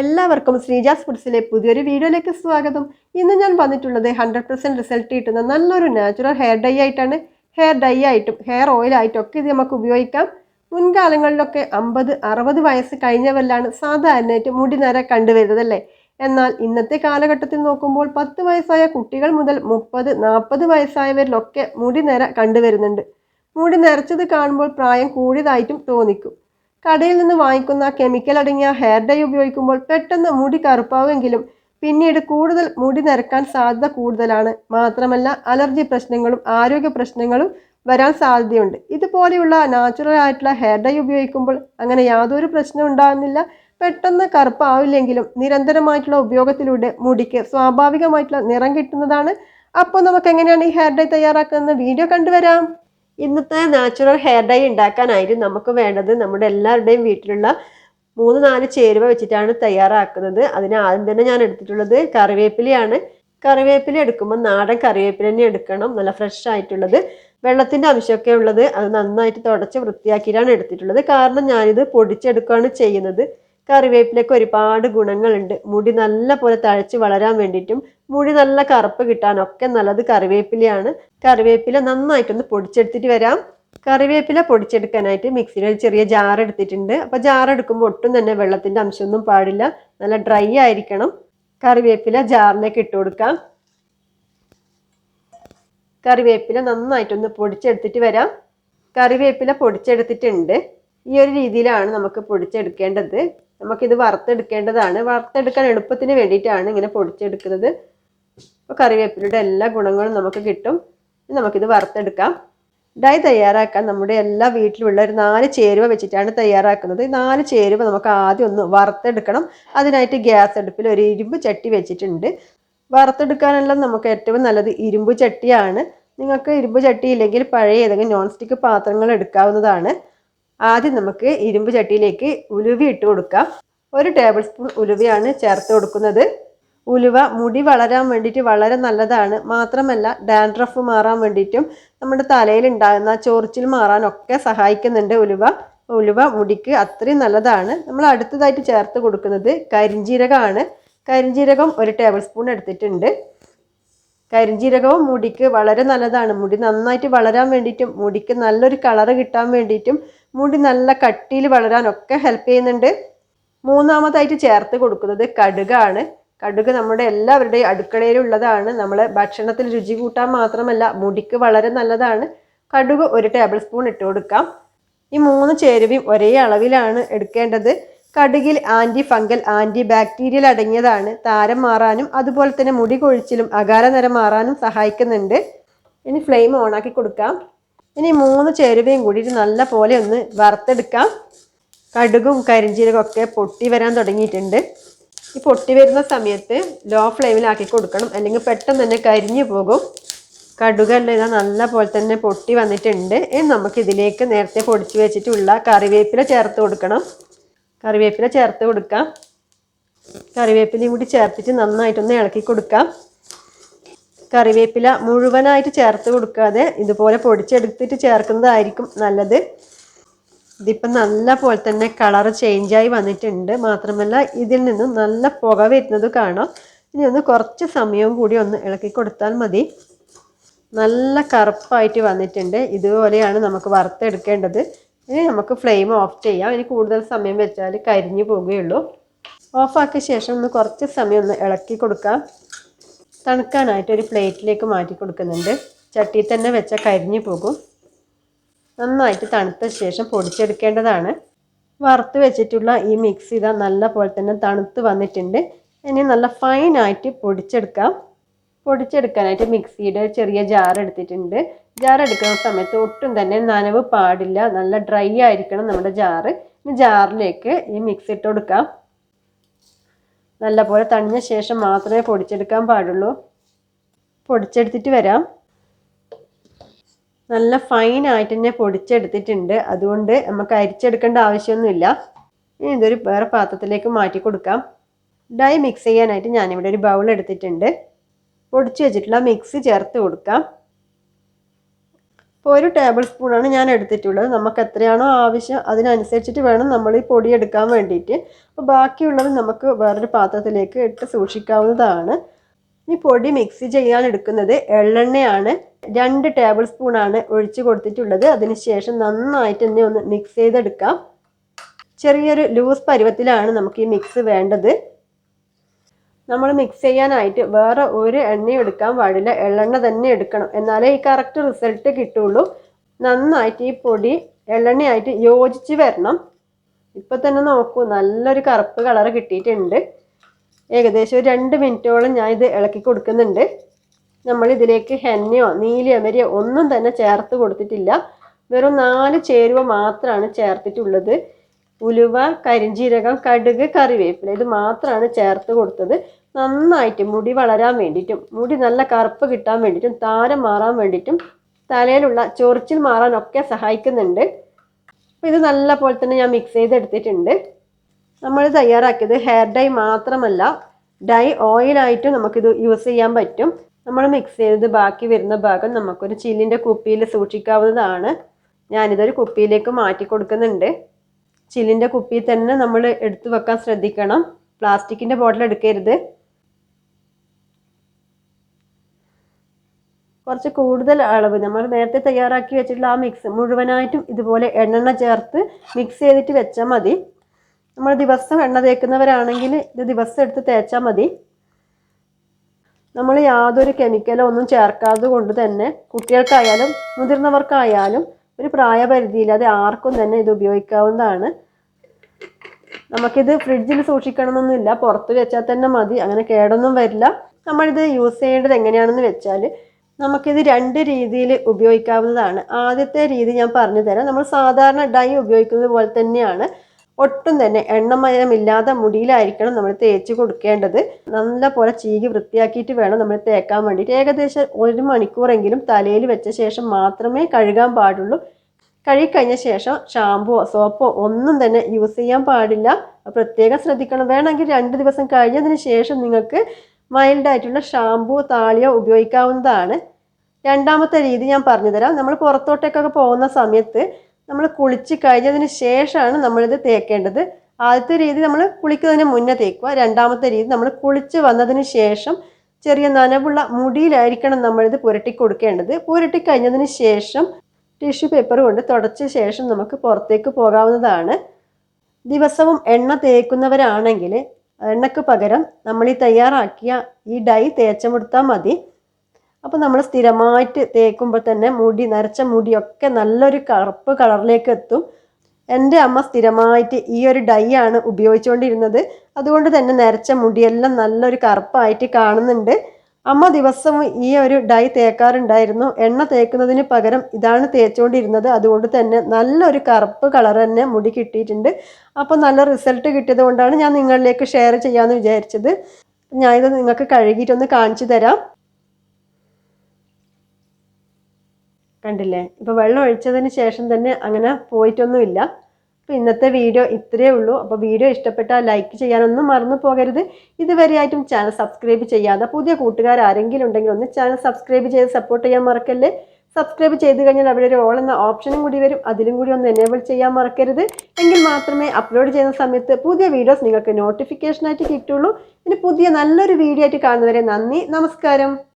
എല്ലാവർക്കും ശ്രീജാസ് ഫുഡ്സിലെ പുതിയൊരു വീഡിയോയിലേക്ക് സ്വാഗതം. ഇന്ന് ഞാൻ വന്നിട്ടുള്ളത് ഹൺഡ്രഡ് പെർസെന്റ് റിസൾട്ട് കിട്ടുന്ന നല്ലൊരു നാച്ചുറൽ ഹെയർ ഡൈ ആയിട്ടാണ്. ഹെയർ ഡൈ ആയിട്ടും ഹെയർ ഓയിലായിട്ടും ഒക്കെ ഇത് നമുക്ക് ഉപയോഗിക്കാം. മുൻകാലങ്ങളിലൊക്കെ അമ്പത് അറുപത് വയസ്സ് കഴിഞ്ഞവരിലാണ് സാധാരണയായിട്ട് മുടി നേരെ കണ്ടുവരുന്നത് അല്ലേ? എന്നാൽ ഇന്നത്തെ കാലഘട്ടത്തിൽ നോക്കുമ്പോൾ പത്ത് വയസ്സായ കുട്ടികൾ മുതൽ മുപ്പത് നാൽപ്പത് വയസ്സായവരിലൊക്കെ മുടി നേരെ കണ്ടുവരുന്നുണ്ട്. മുടി നിറച്ചത് കാണുമ്പോൾ പ്രായം കൂടിയതായിട്ടും തോന്നിക്കും. കടയിൽ നിന്ന് വാങ്ങിക്കുന്ന കെമിക്കൽ അടങ്ങിയ ഹെയർ ഡൈ ഉപയോഗിക്കുമ്പോൾ പെട്ടെന്ന് മുടി കറുപ്പാവുമെങ്കിലും പിന്നീട് കൂടുതൽ മുടി നിരക്കാൻ സാധ്യത കൂടുതലാണ്. മാത്രമല്ല അലർജി പ്രശ്നങ്ങളും ആരോഗ്യ പ്രശ്നങ്ങളും വരാൻ സാധ്യതയുണ്ട്. ഇതുപോലെയുള്ള നാച്ചുറൽ ആയിട്ടുള്ള ഹെയർ ഡൈ ഉപയോഗിക്കുമ്പോൾ അങ്ങനെ യാതൊരു പ്രശ്നവും ഉണ്ടാകുന്നില്ല. പെട്ടെന്ന് കറുപ്പാവില്ലെങ്കിലും നിരന്തരമായിട്ടുള്ള ഉപയോഗത്തിലൂടെ മുടിക്ക് സ്വാഭാവികമായിട്ടുള്ള നിറം കിട്ടുന്നതാണ്. അപ്പോൾ നമുക്ക് എങ്ങനെയാണ് ഈ ഹെയർ ഡൈ തയ്യാറാക്കുന്നത് വീഡിയോ കണ്ടുവരാം. ഇന്നത്തെ നാച്ചുറൽ ഹെയർ ഡൈ ഉണ്ടാക്കാനായിരുന്നു നമുക്ക് വേണ്ടത്. നമ്മുടെ എല്ലാവരുടെയും വീട്ടിലുള്ള മൂന്ന് നാല് ചേരുവ വെച്ചിട്ടാണ് തയ്യാറാക്കുന്നത്. അതിന് ആദ്യം തന്നെ ഞാൻ എടുത്തിട്ടുള്ളത് കറിവേപ്പിലയാണ്. കറിവേപ്പില എടുക്കുമ്പോൾ നാടൻ കറിവേപ്പില തന്നെ എടുക്കണം. നല്ല ഫ്രഷ് ആയിട്ടുള്ളത്. വെള്ളത്തിന്റെ അംശമൊക്കെ ഉള്ളത്. അത് നന്നായിട്ട് തുടച്ച് വൃത്തിയാക്കിയിട്ടാണ് എടുത്തിട്ടുള്ളത്. കാരണം ഞാനിത് പൊടിച്ചെടുക്കുകയാണ് ചെയ്യുന്നത്. കറിവേപ്പിലയ്ക്ക് ഒരുപാട് ഗുണങ്ങളുണ്ട്. മുടി നല്ല പോലെ തഴച്ച് വളരാൻ വേണ്ടിയിട്ടും മുടി നല്ല കറുപ്പ് കിട്ടാനൊക്കെ നല്ലത് കറിവേപ്പിലയാണ്. കറിവേപ്പില നന്നായിട്ടൊന്ന് പൊടിച്ചെടുത്തിട്ട് വരാം. കറിവേപ്പില പൊടിച്ചെടുക്കാനായിട്ട് മിക്സിയിൽ ഒരു ചെറിയ ജാർ എടുത്തിട്ടുണ്ട്. അപ്പോൾ ജാർ എടുക്കുമ്പോൾ ഒട്ടും തന്നെ വെള്ളത്തിന്റെ അംശമൊന്നും പാടില്ല. നല്ല ഡ്രൈ ആയിരിക്കണം. കറിവേപ്പില ജാറിലേക്ക് ഇട്ട് കൊടുക്കാം. കറിവേപ്പില നന്നായിട്ടൊന്ന് പൊടിച്ചെടുത്തിട്ട് വരാം. കറിവേപ്പില പൊടിച്ചെടുത്തിട്ടുണ്ട്. ഈ ഒരു രീതിയിലാണ് നമുക്ക് പൊടിച്ചെടുക്കേണ്ടത്. നമുക്കിത് വറുത്തെടുക്കേണ്ടതാണ്. വറുത്തെടുക്കാൻ എളുപ്പത്തിന് വേണ്ടിയിട്ടാണ് ഇങ്ങനെ പൊടിച്ചെടുക്കുന്നത്. അപ്പോൾ കറിവേപ്പിലയുടെ എല്ലാ ഗുണങ്ങളും നമുക്ക് കിട്ടും. നമുക്കിത് വറുത്തെടുക്കാം. ഡൈ തയ്യാറാക്കാൻ നമ്മുടെ എല്ലാ വീട്ടിലുള്ള ഒരു നാല് ചേരുവ വെച്ചിട്ടാണ് തയ്യാറാക്കുന്നത്. നാല് ചേരുവ നമുക്ക് ആദ്യം ഒന്ന് വറുത്തെടുക്കണം. അതിനായിട്ട് ഗ്യാസ് അടുപ്പിൽ ഒരു ഇരുമ്പ് ചട്ടി വെച്ചിട്ടുണ്ട്. വറുത്തെടുക്കാനെല്ലാം നമുക്ക് ഏറ്റവും നല്ലത് ഇരുമ്പ് ചട്ടിയാണ്. നിങ്ങൾക്ക് ഇരുമ്പ് ചട്ടി ഇല്ലെങ്കിൽ പഴയ ഏതെങ്കിലും നോൺ സ്റ്റിക്ക് പാത്രങ്ങൾ എടുക്കാവുന്നതാണ്. ആദ്യം നമുക്ക് ഇരുമ്പ് ചട്ടിയിലേക്ക് ഉലുവി ഇട്ട് കൊടുക്കാം. ഒരു ടേബിൾ സ്പൂൺ ഉലുവയാണ് ചേർത്ത് കൊടുക്കുന്നത്. ഉലുവ മുടി വളരാൻ വേണ്ടിയിട്ട് വളരെ നല്ലതാണ്. മാത്രമല്ല ഡാൻഡ്രഫ് മാറാൻ വേണ്ടിയിട്ടും നമ്മുടെ തലയിൽ ഉണ്ടാകുന്ന ചൊറിച്ചിൽ മാറാനൊക്കെ സഹായിക്കുന്നുണ്ട് ഉലുവ. ഉലുവ മുടിക്ക് അത്രയും നല്ലതാണ്. നമ്മൾ അടുത്തതായിട്ട് ചേർത്ത് കൊടുക്കുന്നത് കരിഞ്ജീരകമാണ് കരിഞ്ജീരകം ഒരു ടേബിൾ സ്പൂൺ എടുത്തിട്ടുണ്ട്. കരിഞ്ജീരകവും മുടിക്ക് വളരെ നല്ലതാണ്. മുടി നന്നായിട്ട് വളരാൻ വേണ്ടിയിട്ടും മുടിക്ക് നല്ലൊരു കളറ് കിട്ടാൻ വേണ്ടിയിട്ടും മുടി നല്ല കട്ടിയിൽ വളരാനൊക്കെ ഹെൽപ്പ് ചെയ്യുന്നുണ്ട്. മൂന്നാമതായിട്ട് ചേർത്ത് കൊടുക്കുന്നത് കടുകാണ്. കടുക് നമ്മുടെ എല്ലാവരുടെയും അടുക്കളയിലുള്ളതാണ്. നമ്മൾ ഭക്ഷണത്തിൽ രുചി കൂട്ടാൻ മാത്രമല്ല മുടിക്ക് വളരെ നല്ലതാണ്. കടുക് ഒരു ടേബിൾ സ്പൂൺ ഇട്ട് കൊടുക്കാം. ഈ മൂന്ന് ചേരുവയും ഒരേ അളവിലാണ് എടുക്കേണ്ടത്. കടുകിൽ ആന്റി ഫംഗൽ ആന്റി ബാക്ടീരിയൽ അടങ്ങിയതാണ്. താരം മാറാനും അതുപോലെ തന്നെ മുടി കൊഴിച്ചിലും അകാല നിറം മാറാനും സഹായിക്കുന്നുണ്ട്. ഇനി ഫ്ലെയിം ഓണാക്കി കൊടുക്കാം. ഇനി മൂന്ന് ചേരുവയും കൂടിയിട്ട് നല്ല പോലെ ഒന്ന് വറുത്തെടുക്കാം. കടുകും കരിഞ്ചീരകം ഒക്കെ പൊട്ടി വരാൻ തുടങ്ങിയിട്ടുണ്ട്. ഈ പൊട്ടി വരുന്ന സമയത്ത് ലോ ഫ്ലെയിമിലാക്കി കൊടുക്കണം. അല്ലെങ്കിൽ പെട്ടെന്ന് തന്നെ കരിഞ്ഞു പോകും. കടുകെല്ലാം ഇതാ നല്ല പോലെ തന്നെ പൊട്ടി വന്നിട്ടുണ്ട്. ഇനി നമുക്ക് ഇതിലേക്ക് നേരത്തെ പൊടിച്ച് വെച്ചിട്ടുള്ള കറിവേപ്പില ചേർത്ത് കൊടുക്കണം. കറിവേപ്പില ചേർത്ത് കൊടുക്കാം. കറിവേപ്പിലയും കൂടി ചേർത്തിട്ട് നന്നായിട്ടൊന്ന് ഇളക്കി കൊടുക്കാം. കറിവേപ്പില മുഴുവനായിട്ട് ചേർത്ത് കൊടുക്കാതെ ഇതുപോലെ പൊടിച്ചെടുത്തിട്ട് ചേർക്കുന്നതായിരിക്കും നല്ലത്. ഇതിപ്പം നല്ല പോലെ തന്നെ കളർ ചേഞ്ചായി വന്നിട്ടുണ്ട്. മാത്രമല്ല ഇതിൽ നിന്നും നല്ല പുക വരുന്നത് കാണാം. ഇനി ഒന്ന് കുറച്ച് സമയവും കൂടി ഒന്ന് ഇളക്കി കൊടുത്താൽ മതി. നല്ല കറുപ്പായിട്ട് വന്നിട്ടുണ്ട്. ഇതുപോലെയാണ് നമുക്ക് വറുത്തെടുക്കേണ്ടത്. ഇനി നമുക്ക് ഫ്ലെയിം ഓഫ് ചെയ്യാം. ഇനി കൂടുതൽ സമയം വെച്ചാൽ കരിഞ്ഞു പോവുകയുള്ളൂ ഓഫാക്കിയ ശേഷം ഒന്ന് കുറച്ച് സമയം ഒന്ന് ഇളക്കി കൊടുക്കാം. തണുക്കാനായിട്ട് ഒരു പ്ലേറ്റിലേക്ക് മാറ്റി കൊടുക്കുന്നുണ്ട്. ചട്ടിയിൽ തന്നെ വെച്ചാൽ കരിഞ്ഞു പോകും. നന്നായിട്ട് തണുത്ത ശേഷം പൊടിച്ചെടുക്കേണ്ടതാണ്. വറുത്ത് വെച്ചിട്ടുള്ള ഈ മിക്സ് ഇതാ നല്ല പോലെ തന്നെ തണുത്ത് വന്നിട്ടുണ്ട്. ഇനി നല്ല ഫൈനായിട്ട് പൊടിച്ചെടുക്കാം. പൊടിച്ചെടുക്കാനായിട്ട് മിക്സിയുടെ ചെറിയ ജാർ എടുത്തിട്ടുണ്ട്. ജാർ എടുക്കുന്ന സമയത്ത് ഒട്ടും തന്നെ നനവ് പാടില്ല. നല്ല ഡ്രൈ ആയിരിക്കണം നമ്മുടെ ജാറ് ജാറിലേക്ക് ഈ മിക്സ് ഇട്ട് കൊടുക്കാം. നല്ലപോലെ തണിഞ്ഞ ശേഷം മാത്രമേ പൊടിച്ചെടുക്കാൻ പാടുള്ളൂ. പൊടിച്ചെടുത്തിട്ട് വരാം. നല്ല ഫൈനായിട്ട് തന്നെ പൊടിച്ചെടുത്തിട്ടുണ്ട്. അതുകൊണ്ട് നമുക്ക് അരിച്ചെടുക്കേണ്ട ആവശ്യമൊന്നുമില്ല. ഇനി ഇതൊരു വേറെ പാത്രത്തിലേക്ക് മാറ്റി കൊടുക്കാം. ഡൈ മിക്സ് ചെയ്യാനായിട്ട് ഞാനിവിടെ ഒരു ബൗൾ എടുത്തിട്ടുണ്ട്. പൊടിച്ച് വെച്ചിട്ടുള്ള മിക്സ് ചേർത്ത് കൊടുക്കാം. ഇപ്പോൾ ഒരു ടേബിൾ സ്പൂണാണ് ഞാൻ എടുത്തിട്ടുള്ളത്. നമുക്ക് എത്രയാണോ ആവശ്യം അതിനനുസരിച്ചിട്ട് വേണം നമ്മൾ ഈ പൊടി എടുക്കാൻ വേണ്ടിയിട്ട്. അപ്പോൾ ബാക്കിയുള്ളത് നമുക്ക് വേറൊരു പാത്രത്തിലേക്ക് ഇട്ട് സൂക്ഷിക്കാവുന്നതാണ്. ഈ പൊടി മിക്സ് ചെയ്യാൻ എടുക്കുന്നത് എള്ളെണ്ണയാണ്. രണ്ട് ടേബിൾ സ്പൂണാണ് ഒഴിച്ച് കൊടുത്തിട്ടുള്ളത്. അതിനുശേഷം നന്നായിട്ട് തന്നെ ഒന്ന് മിക്സ് ചെയ്തെടുക്കാം. ചെറിയൊരു ലൂസ് പരുവത്തിലാണ് നമുക്ക് ഈ മിക്സ് വേണ്ടത്. നമ്മൾ മിക്സ് ചെയ്യാനായിട്ട് വേറെ ഒരു എണ്ണയും എടുക്കാൻ പാടില്ല. എള്ളെണ്ണ തന്നെ എടുക്കണം. എന്നാലേ ഈ കറക്റ്റ് റിസൾട്ട് കിട്ടുള്ളൂ. നന്നായിട്ട് ഈ പൊടി എള്ളെണ്ണയായിട്ട് യോജിച്ച് വരണം. ഇപ്പം തന്നെ നോക്കൂ നല്ലൊരു കറുപ്പ് കളർ കിട്ടിയിട്ടുണ്ട്. ഏകദേശം ഒരു രണ്ട് മിനിറ്റോളം ഞാൻ ഇത് ഇളക്കി കൊടുക്കുന്നുണ്ട്. നമ്മൾ ഇതിലേക്ക് ഹെന്നയോ നീലിയമരിയോ ഒന്നും തന്നെ ചേർത്ത് കൊടുത്തിട്ടില്ല. വെറും നാല് ചേരുവ മാത്രമാണ് ചേർത്തിട്ടുള്ളത്. ഉലുവ കരിഞ്ജീരകം കടുക് കറിവേപ്പില ഇത് മാത്രമാണ് ചേർത്ത് കൊടുത്തത്. നന്നായിട്ട് മുടി വളരാൻ വേണ്ടിയിട്ടും മുടി നല്ല കറുപ്പ് കിട്ടാൻ വേണ്ടിയിട്ടും താരം മാറാൻ വേണ്ടിയിട്ടും തലയിലുള്ള ചൊറിച്ചിൽ മാറാനൊക്കെ സഹായിക്കുന്നുണ്ട്. അപ്പോൾ ഇത് നല്ല പോലെ തന്നെ ഞാൻ മിക്സ് ചെയ്തെടുത്തിട്ടുണ്ട്. നമ്മൾ തയ്യാറാക്കിയത് ഹെയർ ഡൈ മാത്രമല്ല ഡൈ ഓയിലായിട്ടും നമുക്കിത് യൂസ് ചെയ്യാൻ പറ്റും. നമ്മൾ മിക്സ് ചെയ്തത് ബാക്കി വരുന്ന ഭാഗം നമുക്കൊരു ചില്ലിന്റെ കുപ്പിയിൽ സൂക്ഷിക്കാവുന്നതാണ്. ഞാനിതൊരു കുപ്പിയിലേക്ക് മാറ്റി കൊടുക്കുന്നുണ്ട്. ചില്ലിന്റെ കുപ്പിയിൽ തന്നെ നമ്മൾ എടുത്തു വെക്കാൻ ശ്രദ്ധിക്കണം. പ്ലാസ്റ്റിക്കിന്റെ ബോട്ടിൽ എടുക്കരുത്. കുറച്ച് കൂടുതൽ അളവ് നമ്മൾ നേരത്തെ തയ്യാറാക്കി വെച്ചിട്ടുള്ള ആ മിക്സ് മുഴുവനായിട്ടും ഇതുപോലെ എണ്ണെണ്ണ ചേർത്ത് മിക്സ് ചെയ്തിട്ട് വെച്ചാൽ മതി. നമ്മൾ ദിവസം എണ്ണ തേക്കുന്നവരാണെങ്കിൽ ഇത് ദിവസം എടുത്ത് തേച്ചാൽ മതി. നമ്മൾ യാതൊരു കെമിക്കലോ ഒന്നും ചേർക്കാതെ കൊണ്ട് തന്നെ കുട്ടികൾക്കായാലും മുതിർന്നവർക്കായാലും ഒരു പ്രായപരിധിയില്ലാതെ ആർക്കും തന്നെ ഇത് ഉപയോഗിക്കാവുന്നതാണ്. നമുക്കിത് ഫ്രിഡ്ജിൽ സൂക്ഷിക്കണമെന്നൊന്നുമില്ല. പുറത്ത് വെച്ചാൽ തന്നെ മതി. അങ്ങനെ കേടൊന്നും വരില്ല. നമ്മളിത് യൂസ് ചെയ്യേണ്ടത് എങ്ങനെയാണെന്ന് വെച്ചാൽ നമുക്കിത് രണ്ട് രീതിയിൽ ഉപയോഗിക്കാവുന്നതാണ്. ആദ്യത്തെ രീതി ഞാൻ പറഞ്ഞു തരാം നമ്മൾ സാധാരണ ഡൈ ഉപയോഗിക്കുന്നത് പോലെ തന്നെയാണ്. ഒട്ടും തന്നെ എണ്ണമയമില്ലാതെ മുടിയിലായിരിക്കണം നമ്മൾ തേച്ച് കൊടുക്കേണ്ടത്. നല്ല പോലെ ചീകി വൃത്തിയാക്കിയിട്ട് വേണം നമ്മൾ തേക്കാൻ വേണ്ടിയിട്ട്. ഏകദേശം ഒരു മണിക്കൂറെങ്കിലും തലയിൽ വെച്ച ശേഷം മാത്രമേ കഴുകാൻ പാടുള്ളൂ. കഴുകിക്കഴിഞ്ഞ ശേഷം ഷാമ്പുവോ സോപ്പോ ഒന്നും തന്നെ യൂസ് ചെയ്യാൻ പാടില്ല. പ്രത്യേകം ശ്രദ്ധിക്കണം. വേണമെങ്കിൽ രണ്ട് ദിവസം കഴിഞ്ഞതിന് ശേഷം നിങ്ങൾക്ക് മൈൽഡായിട്ടുള്ള ഷാമ്പു താളിയോ ഉപയോഗിക്കാവുന്നതാണ്. രണ്ടാമത്തെ രീതി ഞാൻ പറഞ്ഞുതരാം. നമ്മൾ പുറത്തോട്ടേക്കൊക്കെ പോകുന്ന സമയത്ത് നമ്മൾ കുളിച്ച് കഴിഞ്ഞതിന് ശേഷമാണ് നമ്മളിത് തേക്കേണ്ടത്. ആദ്യത്തെ രീതി നമ്മൾ കുളിക്കുന്നതിന് മുന്നേ തേക്കുക. രണ്ടാമത്തെ രീതി നമ്മൾ കുളിച്ച് വന്നതിന് ശേഷം ചെറിയ നനവുള്ള മുടിയിലായിരിക്കണം നമ്മളിത് പുരട്ടി കൊടുക്കേണ്ടത് പുരട്ടി കഴിഞ്ഞതിന് ശേഷം ടിഷ്യൂ പേപ്പർ കൊണ്ട് തുടച്ച ശേഷം നമുക്ക് പുറത്തേക്ക് പോകാവുന്നതാണ്. ദിവസവും എണ്ണ തേക്കുന്നവരാണെങ്കിൽ എണ്ണയ്ക്ക് പകരം നമ്മൾ ഈ തയ്യാറാക്കിയ ഈ ഡൈ തേച്ചമെടുത്താൽ മതി. അപ്പോൾ നമ്മൾ സ്ഥിരമായിട്ട് തേക്കുമ്പോൾ തന്നെ മുടി നരച്ച മുടിയൊക്കെ നല്ലൊരു കറുപ്പ് കളറിലേക്ക് എത്തും. എന്റെ അമ്മ സ്ഥിരമായിട്ട് ഈ ഒരു ഡൈ ആണ് ഉപയോഗിച്ചുകൊണ്ടിരുന്നത്. അതുകൊണ്ട് തന്നെ നരച്ച മുടിയെല്ലാം നല്ലൊരു കറുപ്പായിട്ട് കാണുന്നുണ്ട്. അമ്മ ദിവസവും ഈ ഒരു ഡൈ തേക്കാറുണ്ടായിരുന്നു. എണ്ണ തേക്കുന്നതിന് പകരം ഇതാണ് തേച്ചുകൊണ്ടിരുന്നത് അതുകൊണ്ട് തന്നെ നല്ലൊരു കറുപ്പ് കളർ തന്നെ മുടി കിട്ടിയിട്ടുണ്ട്. അപ്പോൾ നല്ല റിസൾട്ട് കിട്ടിയത് കൊണ്ടാണ് ഞാൻ നിങ്ങളിലേക്ക് ഷെയർ ചെയ്യാമെന്ന് വിചാരിച്ചത്. ഞാനിത് നിങ്ങൾക്ക് കഴുകിയിട്ടൊന്ന് കാണിച്ചു തരാം. കണ്ടില്ലേ? ഇപ്പോൾ വെള്ളം ഒഴിച്ചതിന് ശേഷം തന്നെ അങ്ങനെ പോയിട്ടൊന്നുമില്ല. അപ്പോൾ ഇന്നത്തെ വീഡിയോ ഇത്രയേ ഉള്ളൂ. അപ്പോൾ വീഡിയോ ഇഷ്ടപ്പെട്ടാൽ ലൈക്ക് ചെയ്യാനൊന്നും മറന്നു പോകരുത്. ഇതുവരെയായിട്ടും ചാനൽ സബ്സ്ക്രൈബ് ചെയ്യാതെ പുതിയ കൂട്ടുകാർ ആരെങ്കിലും ഉണ്ടെങ്കിൽ ഒന്ന് ചാനൽ സബ്സ്ക്രൈബ് ചെയ്ത് സപ്പോർട്ട് ചെയ്യാൻ മറക്കല്ലേ? സബ്സ്ക്രൈബ് ചെയ്ത് കഴിഞ്ഞാൽ അവിടെ ഒരു ഓൾ എന്ന ഓപ്ഷനും കൂടി വരും. അതിലും കൂടി ഒന്ന് എനേബിൾ ചെയ്യാൻ മറക്കരുത്. എങ്കിൽ മാത്രമേ അപ്ലോഡ് ചെയ്യുന്ന സമയത്ത് പുതിയ വീഡിയോസ് നിങ്ങൾക്ക് നോട്ടിഫിക്കേഷനായിട്ട് കിട്ടുള്ളൂ. ഇനി പുതിയ നല്ലൊരു വീഡിയോ ആയിട്ട് കാണുന്നവരെ നന്ദി. നമസ്കാരം.